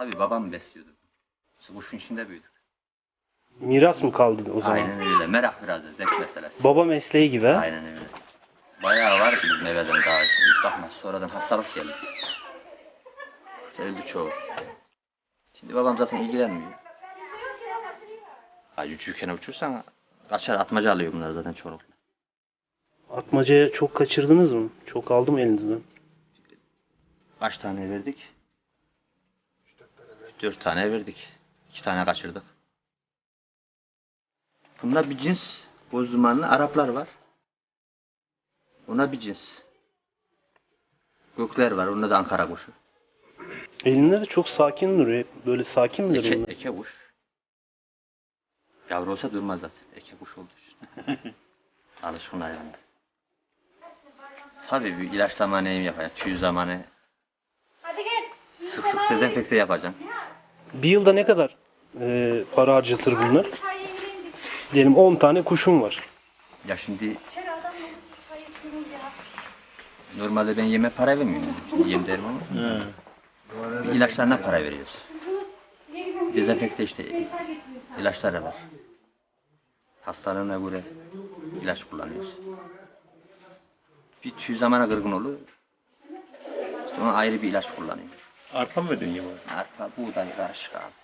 Tabii babam besliyordu. Biz kuşun içinde büyüdük. Miras mı kaldı o zaman? Aynen öyle. Merak biraz da zevk meselesi. Baba mesleği gibi ha? Aynen öyle. Bayağı var bizim evden daha. Bakma sonradan hastalık geldi. Öldü çoğu. Şimdi babam zaten ilgilenmiyor. Ha uçurken uçursan kaçar atmaca alıyor bunlar zaten çorukla. Atmacaya çok kaçırdınız mı? Çok aldım elinizden. Kaç tane verdik? Dört tane verdik. İki tane kaçırdık. Bunda bir cins boz dumanlı Araplar var. Ona bir cins. Gökler var. Onda da Ankara kuşu. Elinde de çok sakin duruyor. Böyle sakin mi Eke, duruyor? eke kuş. Yavru olsa durmaz zaten. Eke kuş olduğu için. Alışkın hayvan. Tabii bir ilaçlama neyim yapacak? Tüy zamanı Hadi gel. sık sık dezenfekte yapacağım. Bir yılda ne kadar e, para harcatır bunlar? Diyelim 10 tane kuşum var. Ya şimdi normalde ben yeme para vermiyorum. Şimdi yem derim ama. Bir ilaçlarına para veriyoruz. Dezenfekte işte ilaçları var. Hastalığına göre ilaç kullanıyoruz. Bir tüy zamana kırgın olur. İşte ona ayrı bir ilaç kullanıyor. عرفم بده یه بار عرفم بودن یه